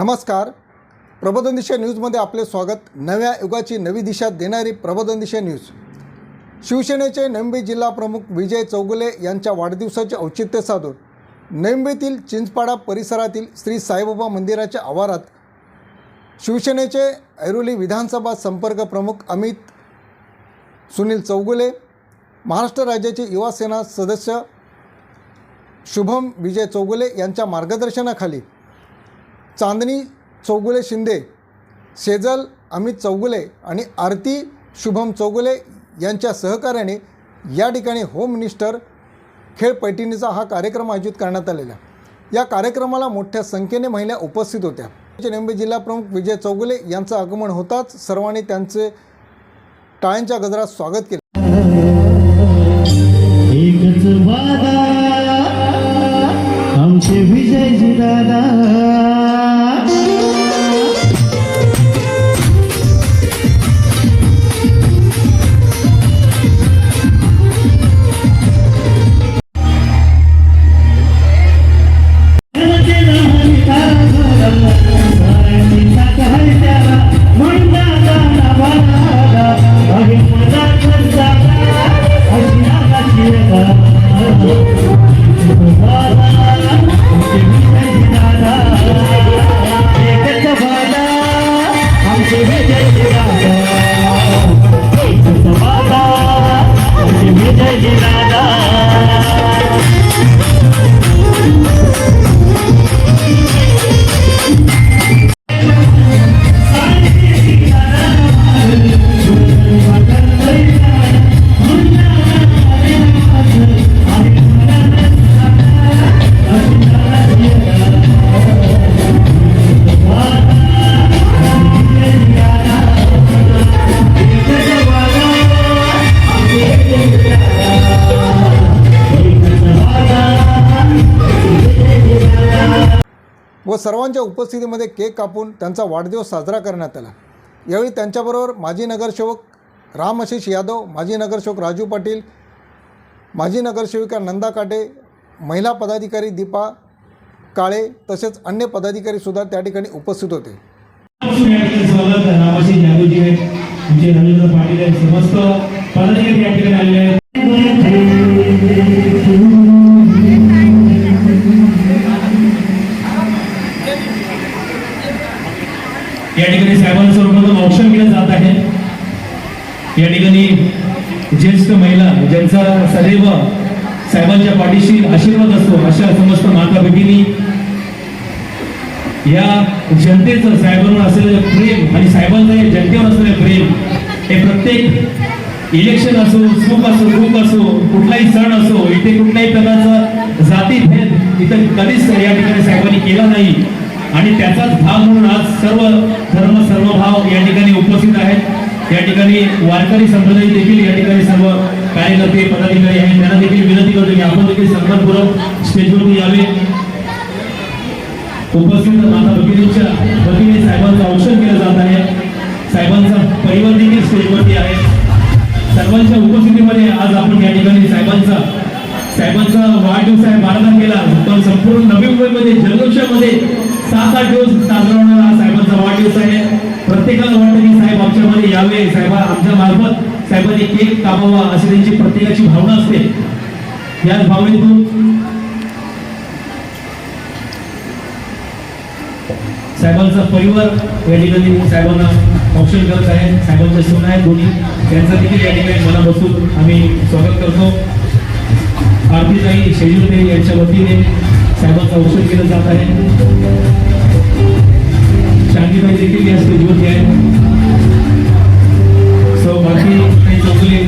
नमस्कार. प्रबोधन दिशा न्यूजमध्ये आपले स्वागत. नव्या युगाची नवी दिशा देणारी प्रबोधन दिशा न्यूज. शिवसेनेचे नंबी जिल्हा प्रमुख विजय चौगुले यांच्या वाढदिवसाचे औचित्य साधून नंबीतील चिंचपाडा परिसरातील श्री साईबाबा मंदिराच्या आवारात शिवसेनेचे ऐरोली विधानसभा संपर्क प्रमुख अमित सुनील चौगुले महाराष्ट्र राज्याचे युवा सेना सदस्य शुभम विजय चौगुले यांच्या मार्गदर्शनाखाली चांदणी चौगुले शिंदे सेजल अमित चौगुले आणि आरती शुभम चौगुले यांच्या सहकार्याने या ठिकाणी होम मिनिस्टर खेळ पैठणीचा हा कार्यक्रम आयोजित करण्यात आलेला या कार्यक्रमाला मोठ्या संख्येने महिला उपस्थित होत्या. नेंबे जिल्हा प्रमुख विजय चौगुले यांचं आगमन होताच सर्वांनी त्यांचे टाळ्यांच्या गजरात स्वागत केले. आमचे विजयजी व सर्वांच्या उपस्थितीमध्ये केक कापून त्यांचा वाढदिवस साजरा करण्यात आला. यावेळी त्यांच्याबरोबर माजी नगरसेवक राम आशिष यादव माजी नगरसेवक राजू पाटील माजी नगरसेविका नंदा काटे महिला पदाधिकारी दीपा काळे तसेच अन्य पदाधिकारीसुद्धा त्या ठिकाणी उपस्थित होते. पाटील समस्त पदाधिकारी या ठिकाणी आलेले आहेत या ठिकाणी ऑप्शन केलं जात आहे. या ठिकाणी ज्येष्ठ महिला ज्यांचा सदैव साहेबांच्या पाठीशी आशीर्वाद असतो अशा समस्त माता भगिनी या जनतेचं साहेबांवर असलेलं प्रेम आणि साहेबांचं हे जनतेवर असलेलं प्रेम हे प्रत्येक इलेक्शन असो सुख असो दुःख असो कुठलाही सण असो इथे कुठल्याही प्रकारचा जाती भेद इथं कधीच या ठिकाणी साहेबांनी केला नाही. आणि त्याचाच भाग म्हणून आज सर्व धर्म या ठिकाणी उपस्थित आहेत. या ठिकाणी वारकरी संप्रदाय देखील या ठिकाणी सर्व कार्यकर्ते पदाधिकारी आहेत. त्यांना देखील विनंती करतो की आपण देखील सन्मानपूर्वक स्टेजवरती यावे. उपस्थित माता भगिनींच्या वतीने साहेबांचं औषध केलं जात आहे. साहेबांचा परिवार देखील स्टेजवरती आहे. सर्वांच्या उपस्थितीमध्ये आज आपण या ठिकाणी साहेबांचा साहेबांचा वाढदिवस आहे. बारा केला. पण संपूर्ण नवी मुंबईमध्ये जल्लोषामध्ये सात आठ दिवस साजरा होणारा हा साहेबांचा वाढदिवस आहे. प्रत्येकाला वाटतं की साहेब आमच्यामध्ये यावे. साहेबा आमच्या मार्फत साहेबांनी केक कामावा अशी त्यांची प्रत्येकाची भावना असते. याच भावनेतून साहेबांचा परिवार या ठिकाणी साहेबांना ऑप्शन करत आहे. साहेबांच्या सून आहेत दोन्ही त्यांचं देखील या ठिकाणी मनापासून आम्ही स्वागत करतो. आरतीताई शेजूरते यांच्या वतीने साहेबांचं औषध केलं जात आहे. शांतीताई देखील या स्टेजवरती आहे सो बाकी चौगुले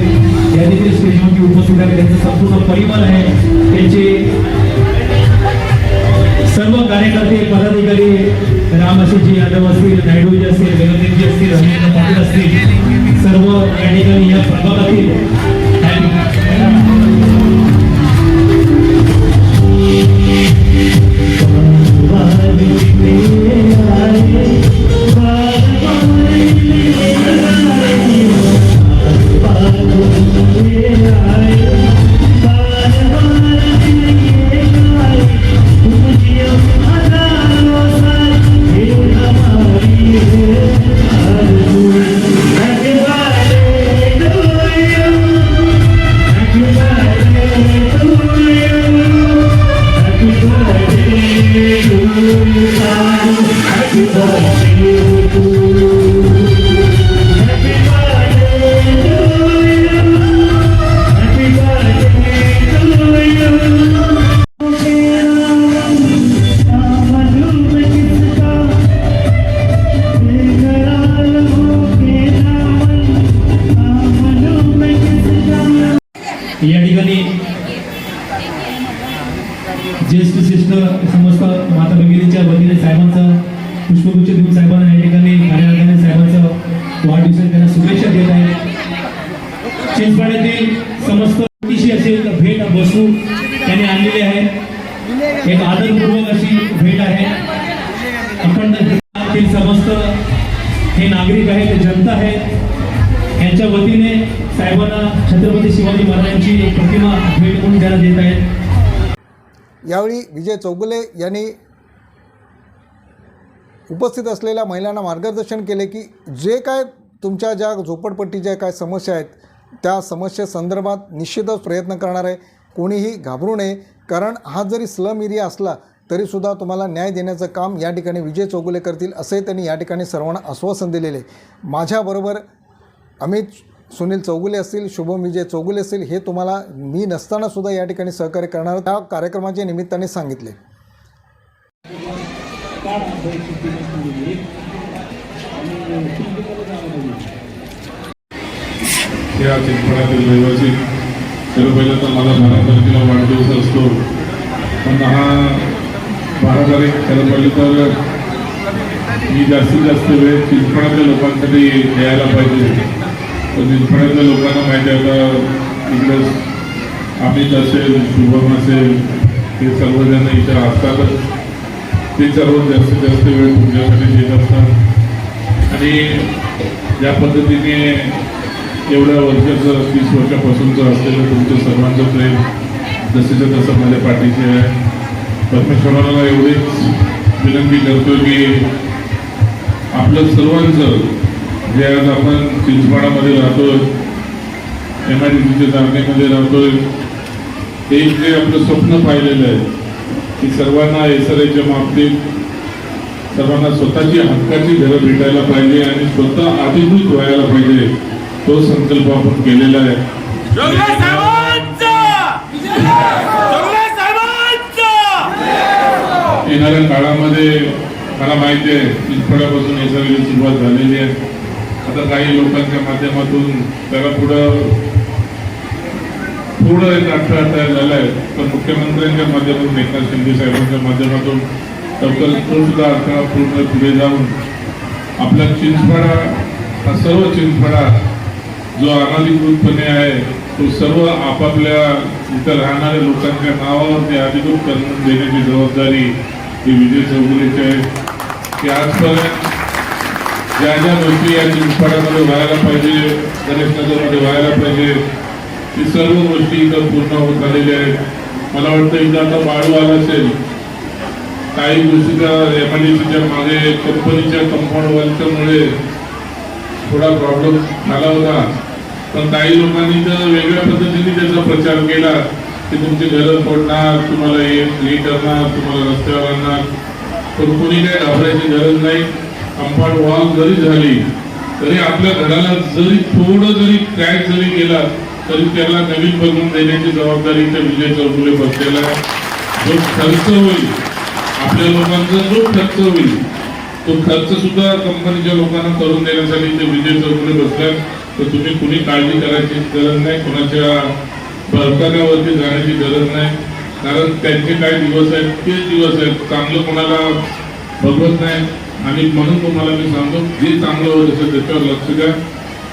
या देखील स्टेजवरती उपस्थित आहे त्यांचा संपूर्ण परिवार आहे त्यांचे सर्व कार्यकर्ते, पदाधिकारी रामआशिषजी यादव असतील नायडूजी असतील देवेंद्रजी असतील रवींद्र पाटील असतील सर्व या या प्रभागातील ठिकाणी ज्येष्ठ श्रेष्ठ समस्त माता भगिनीच्या वतीने साहेबांचा पुष्पगुच्छ देऊन साहेबांना या ठिकाणी कार्यालयाने साहेबांचा वाढदिवसात त्यांना शुभेच्छा देत आहे चिंचपाड्यातील विजय चौगुले यांनी उपस्थित असलेल्या महिलांना मार्गदर्शन केले की जे काय तुमच्या ज्या झोपडपट्टीच्या काय समस्या आहेत त्या समस्येसंदर्भात निश्चितच प्रयत्न करणार आहे. कोणीही घाबरू नये. कारण हा जरी स्लम एरिया असला तरीसुद्धा तुम्हाला न्याय देण्याचं काम या ठिकाणी विजय चौगुले करतील असे त्यांनी या ठिकाणी सर्वांना आश्वासन दिलेले आहे. माझ्याबरोबर अमित सुनील चौगुले असतील शुभम विजय चौगुले असतील हे तुम्हाला मी नसताना सुद्धा या ठिकाणी सहकार्य करणार त्या कार्यक्रमाच्या निमित्ताने सांगितले. या चित्रपटातील रहिवासी सर्व पहिलं तर माझा बारा तारखेला वाढदिवस असतो. पण हा बारा तारीख खरं पाहिलं तर मी जास्तीत जास्त वेळ चित्रपटातल्या लोकांसाठी द्यायला पाहिजे. तर तिथपर्यंत लोकांना माहिती आहे आता इकडं अमित असेल शुभम असेल ते सर्वजण इथे असतातच. ते सर्व जास्तीत जास्त वेळ तुमच्यासाठी देत असतात. आणि ज्या पद्धतीने एवढ्या वर्षाचं तीस वर्षापासूनचं असलेलं तुमचं सर्वांचं प्रेम जसेच्या तसं माझ्या पाठीचे आहे परमेश्वराला एवढीच विनंती करतो की आपलं सर्वांचं जे आज आपण चिंचपाडामध्ये राहतोय एम आय डी सीच्या जागेमध्ये राहतोय एक जे आपलं स्वप्न पाहिलेलं आहे की सर्वांना एस आर एच्या बाबतीत सर्वांना स्वतःची हक्काची घरं भेटायला पाहिजे आणि स्वतः अधिकृत व्हायला पाहिजे तो संकल्प आपण केलेला आहे. येणाऱ्या काळामध्ये मला माहिती आहे चिंचपड्यापासून एसआरची सुरुवात झालेली आहे. आता काही लोकांच्या माध्यमातून त्याला पुढं थोडं एक अडथळा तयार झाला आहे. पण मुख्यमंत्र्यांच्या माध्यमातून एकनाथ शिंदे साहेबांच्या माध्यमातून लवकर तो सुद्धा अडथळा पूर्ण पुढे जाऊन आपला चिंचपाडा हा सर्व चिंचपाडा जो अनाधिकृतपणे आहे तो सर्व आपापल्या इथं राहणाऱ्या लोकांच्या नावावरती अधिकृत करून देण्याची जबाबदारी ही विजय चौधरीची आहे. की आजपर्यंत ज्या ज्या गोष्टी या चिंचपाड्यामध्ये व्हायला पाहिजे गणेशनगरमध्ये व्हायला पाहिजे ती सर्व गोष्टी इथं पूर्ण होत आलेल्या आहेत. मला वाटतं इथं आता वाळू आला असेल काही गोष्टीच्या एम आय डी सीच्या मागे कंपनीच्या कंपाऊंड वॉलच्यामुळे थोडा प्रॉब्लेम झाला होता. पण काही लोकांनी तर वेगळ्या पद्धतीने त्याचा प्रचार केला की तुमची घरं फोडणार तुम्हाला हे हे करणार तुम्हाला रस्त्यावर आणणार. पण कोणी काही घाबरायची गरज नाही. कंपाऊंड वॉल जरी झाली तरी आपल्या घराला जरी थोडं जरी क्रॅक जरी गेला तरी त्याला नवीन बनवून देण्याची जबाबदारी त्या विजय चौगुले बसलेला जो खर्च होईल आपल्या लोकांचा जो खर्च होईल तो खर्च सुद्धा कंपनीच्या लोकांना करून देण्यासाठी ते विजय चौगुले बसल्या तर तुम्ही कुणी काळजी करायची गरज नाही कोणाच्या बरकाण्यावरती जाण्याची गरज नाही. कारण त्यांचे काय दिवस आहेत तेच दिवस आहेत. चांगलं कोणाला बघत नाही. आणि म्हणून तुम्हाला मी सांगतो जे चांगलं होत असेल त्याच्यावर लक्ष द्या.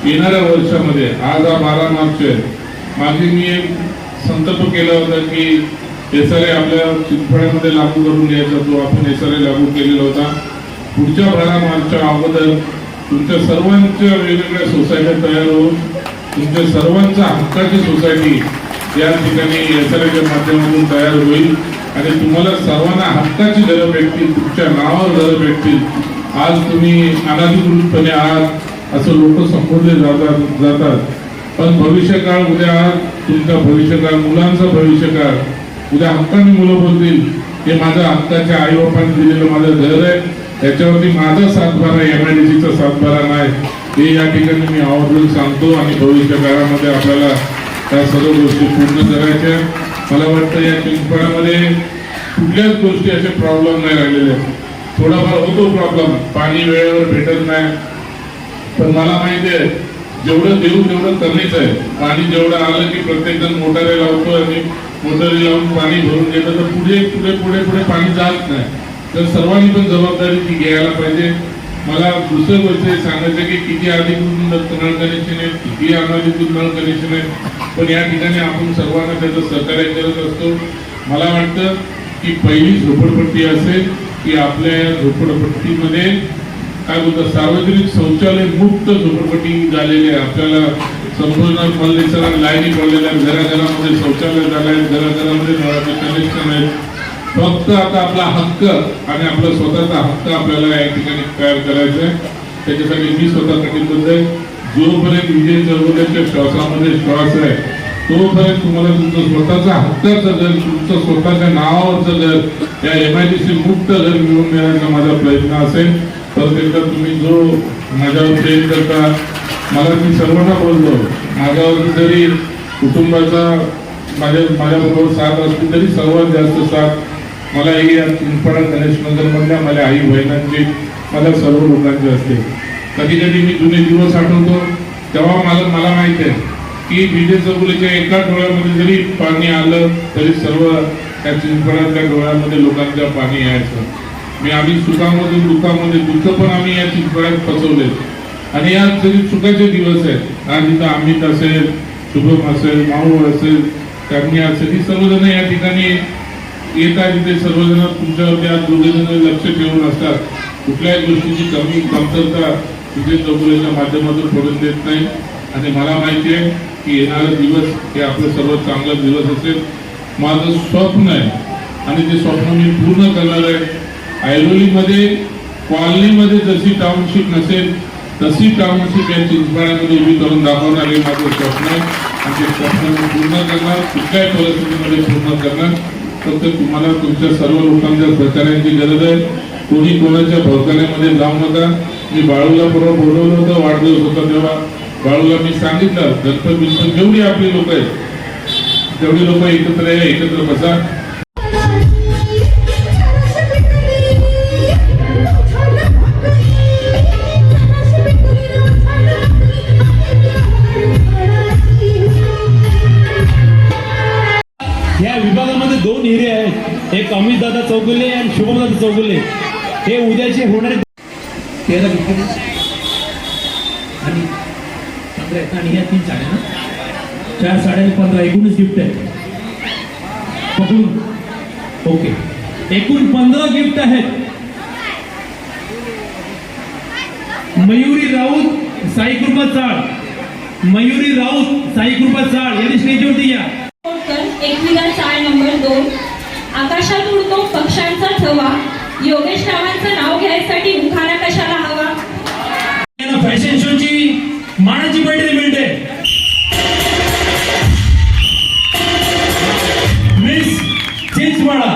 येणाऱ्या वर्षामध्ये आज हा बारा मार्च आहे. मागे मी एक संकल्प केला होता की एस आर आपल्या चिंचपड्यामध्ये लागू करून घ्यायचा जो आपण एस आर लागू केलेला होता. पुढच्या बारा मार्चच्या अगोदर तुमच्या सर्वांच्या वेगवेगळ्या सोसायट्या तयार होऊन तुमच्या सर्वांच्या हक्काची सोसायटी या ठिकाणी एस आर माध्यमातून तयार होईल. आणि तुम्हाला सर्वांना हक्काची घरं भेटतील तुमच्या नावावर घरं भेटतील. आज तुम्ही अनाधिकृतपणे आहात असं लोक संबोधले जातात जातात. पण भविष्यकाळ उद्या तुमचा भविष्यकाळ मुलांचा भविष्यकाळ. उद्या हक्काने मुलं बोलतील. हे माझ्या हक्काच्या आई बापांनी दिलेलं माझं घर आहे. त्याच्यावरती माझा सातबारा एम आय डी सीचा सातबारा नाही. हे या ठिकाणी मी आवर्जून सांगतो आणि भविष्य काळामध्ये आपल्याला त्या सर्व गोष्टी पूर्ण करायच्या मला वाटतं या पिंपळामध्ये कुठल्याच गोष्टी असे प्रॉब्लेम नाही राहिलेले. थोडाफार होतो प्रॉब्लेम पाणी वेळेवर भेटत नाही. पण मला माहिती आहे जेवढं देऊ तेवढं कमीच आहे. पाणी जेवढं आलं की प्रत्येक जण मोटारे लावतो आणि मोटारी लावून पाणी भरून घेतं तर पुढे पुढे पुढे पुढे पाणी जात नाही. तर सर्वांनी पण जबाबदारी ती घ्यायला पाहिजे. मला दुसरं गोष्ट सांगायचं की किती अधिकृत नळ कनेक्शन आहेत किती अनधिकृत नळ कनेक्शन आहेत पण या ठिकाणी आपण सर्वांना त्याचं सहकार्य करत असतो. मला वाटतं की पहिली झोपडपट्टी असेल की आपल्या या झोपडपट्टीमध्ये काय बोलतात सार्वजनिक शौचालय मुक्त झोपडपट्टी झालेली आहे. आपल्याला संपूर्ण परिसरात लाईनी पडलेल्या घराघरामध्ये शौचालय झालं आहे घराघरामध्ये नळाचे कनेक्शन आहेत. फक्त आता आपला हक्क आणि आपला स्वतःचा हक्क आपल्याला या ठिकाणी तयार करायचा आहे त्याच्यासाठी मी स्वतः कटिबद्ध आहे. जोपर्यंत विजय चळवळीच्या श्वासामध्ये श्वास आहे तोपर्यंत तुम्हाला तुमचा स्वतःचा हक्काचं घर तुमचं स्वतःच्या नावावरचं घर या एम आय डी सी मुक्त घर मिळवून देण्याचा माझा प्रयत्न असेल. तर एकदा तुम्ही जो माझ्यावर प्रेम करता मला मी सर्वांना बोललो माझ्यावर जरी कुटुंबाचा माझ्या माझ्याबरोबर साथ असली तरी सर्वात जास्त साथ मला ही या पिंपळा गणेश नगरमधल्या माझ्या आई बहिणांची मला सर्व लोकांची असते. कधी कधी मी जुने दिवस आठवतो तेव्हा मला मला माहिती आहे की विजय चौगुलेच्या एका डोळ्यामध्ये जरी पाणी आलं तरी सर्व त्या चिंचपडातल्या डोळ्यामध्ये लोकांच्या पाणी यायचं. मी आम्ही सुखामध्ये दुःखामध्ये दुःख पण आम्ही या चिंचपडात फसवले आणि या जरी सुखाचे दिवस आहेत आज इथं अमित असेल शुभम असेल माऊ असेल त्यांनी असेल ही सर्वजण या ठिकाणी येतात तिथे सर्वजण तुमच्यावर त्या दोघेजण लक्ष ठेवून असतात कुठल्याही गोष्टीची कमी कमतरता तिथे चौगुलेच्या माध्यमातून पडून देत नाही. आणि मला माहिती आहे की येणारा दिवस हे आपलं सर्वात चांगला दिवस असेल. माझं स्वप्न आहे आणि ते स्वप्न मी पूर्ण करणार आहे. ऐरोलीमध्ये कॉलनीमध्ये जशी टाउनशिप नसेल तशी टाउनशिप या चिंचपाड्यामध्ये उभी करून दाखवणार हे माझं स्वप्न आहे. आणि ते स्वप्न मी पूर्ण करणार कुठल्याही परिस्थितीमध्ये पूर्ण करणार. फक्त तुम्हाला तुमच्या सर्व लोकांच्या सहकार्याची गरज आहे. कोणी कोणाच्या भोवताण्यामध्ये जाऊ नका. मी बाळूला परवा बोलवलं होतं वाढदिवस होता तेव्हा. बाळूला मी सांगितलं गणपत बिनपत जेवढी आपली लोक आहेत तेवढी लोक एकत्र या एकत्र बसा. एक अमित दादा चौगुले आणि शुभम दादा चौगुले हे उद्याचे होणारे तेरा विकेट आणि पंधरा आहेत. आणि ह्या तीन साड्या ना? चार साड्या पंधरा एकूणच गिफ्ट आहे पकडून ओके. एकूण पंधरा गिफ्ट आहेत. मयुरी राऊत साईकृपा चाळ. मयुरी राऊत साईकृपा चाळ. यांनी स्टेजवरती या. कोटकर एकविरा चाळ नंबर दोन. आकाशात उडतो पक्ष्यांचा थवा योगेश रावांचं नाव घ्यायसाठी उखाणा कशाला हवा? फॅशन शोची मानाची बैठक मिळते. मिस चिंचवाडा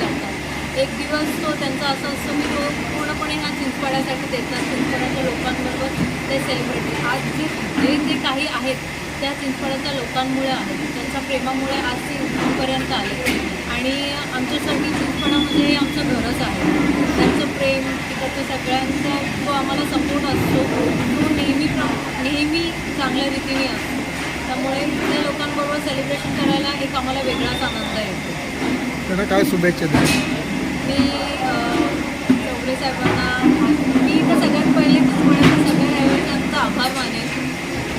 करतात. एक दिवस तो त्यांचा असं असतो की तो पूर्णपणे ह्या चिंचवाड्यासाठी देतात चिंचवाड्याच्या लोकांबरोबर ते सेलिब्रेट आज जे जे जे काही आहेत त्या चिंचवाड्याच्या लोकांमुळे आहेत त्यांच्या प्रेमामुळे आज ते इथपर्यंत आले. आणि आमच्यासाठी चिंचपाडा हे आमचं घरच आहे. त्यांचं प्रेम तिकडचं सगळ्यांचा जो आम्हाला सपोर्ट असतो तो नेहमी प्र- नेहमी चांगल्या रीतीने असतो. त्यामुळे त्या लोकांबरोबर सेलिब्रेशन करायला एक आम्हाला वेगळाच आनंद येतो. त्यांना काय शुभेच्छा द्या मी साहेबांना मी तर सगळ्यात पहिले चिंचवड्याच्या सगळ्या आभार मानेन.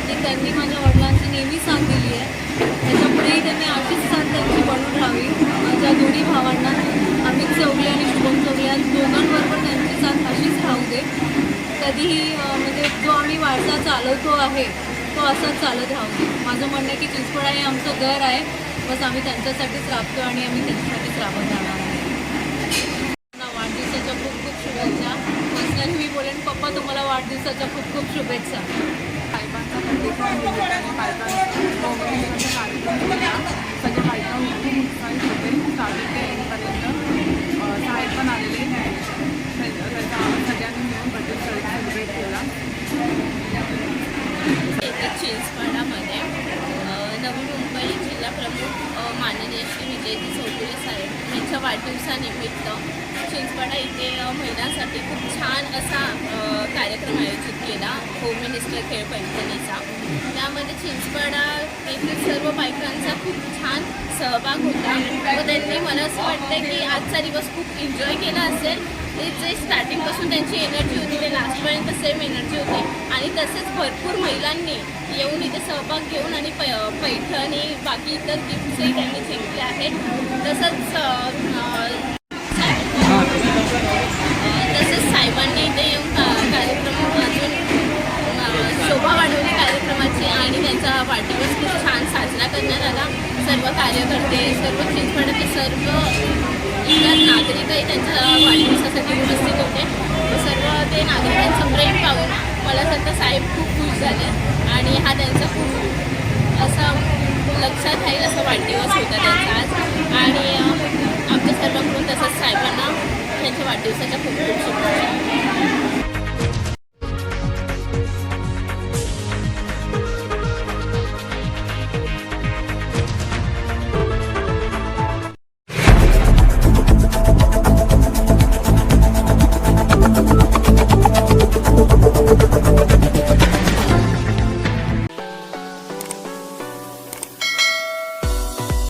की त्यांनी माझ्या वडिलांची नेहमी साथ दिली आहे. त्याच्यापुढेही त्यांनी अशीच साथ त्यांची बनून राहावी. माझ्या दोन्ही भावांना अमित चौगले आणि शुभम चौगले या दोघांबरोबर त्यांची साथ अशीच राहू दे. कधीही म्हणजे जो आम्ही वारसा चालवतो आहे तो असाच चालत राहू दे. माझं म्हणणं आहे की चिंचपडा हे आमचं घर आहे. बस आम्ही त्यांच्यासाठीच राबतो आणि आम्ही त्यांच्यासाठीच राबत राहणार ना वाढदिवसाच्या खूप खूप शुभेच्छा. पर्सनली मी बोलेन पप्पा तुम्हाला वाढदिवसाच्या खूप खूप शुभेच्छा. साहेबांचा बायकांचा मोबाईलचा कार्यक्रम केला सगळे बायका खूप उत्साहित होते स्टार्टिंग ते एंडपर्यंत अं, साहेब पण आलेले त्या- त्याचा आम्ही सगळ्यांनी मिळून बड्डे सेलिब्रेट केला येथे चिंचपाडामध्ये अ, नवी मुंबई जिल्हा प्रमुख अ, माननीय श्री विजयजी चौधरी साहेब यांच्या वाढदिवसानिमित्त चिंचपाडा इथे अ, महिलांसाठी खूप छान असा अ, कार्यक्रम आयोजित केला होम मिनिस्टर खेळ पैठणीचा त्यामध्ये चिंचपाडा येथील सर्व बायकांचा खूप छान सहभाग होता व त्यांनी मला असं वाटतं की आजचा दिवस खूप एन्जॉय केला असेल ते जे स्टार्टिंगपासून त्यांची एनर्जी होती ते लास्टपर्यंत सेम एनर्जी होती. आणि तसेच भरपूर महिलांनी येऊन इथे सहभाग घेऊन आणि पै पैठणी बाकी इतर गिफ्ट्सही त्यांनी जिंकले आहेत. तसंच तसेच साहेबांनी इथे येऊन का- कार्यक्रम अजून शोभा वाढवली कार्यक्रमाची आणि त्यांचा वाढदिवस खूप छान साजरा करण्यात आला. सर्व कार्यकर्ते सर्व चिंचपाड्याचे सर्व इतर नागरिकही त्यांच्या वाढदिवसासाठी उपस्थित होते. व सर्व ते नागरिकांचं प्रेम पाहून मला सध्या साहेब खूप खुश झाले आणि हा त्यांचा खूप असा लक्षात राहील असा वाढदिवस होता त्यांचा आज. आणि आमच्या सर्वांकडून तसंच साहेबांना त्यांच्या वाढदिवसाच्या खूप खूप शुभेच्छा.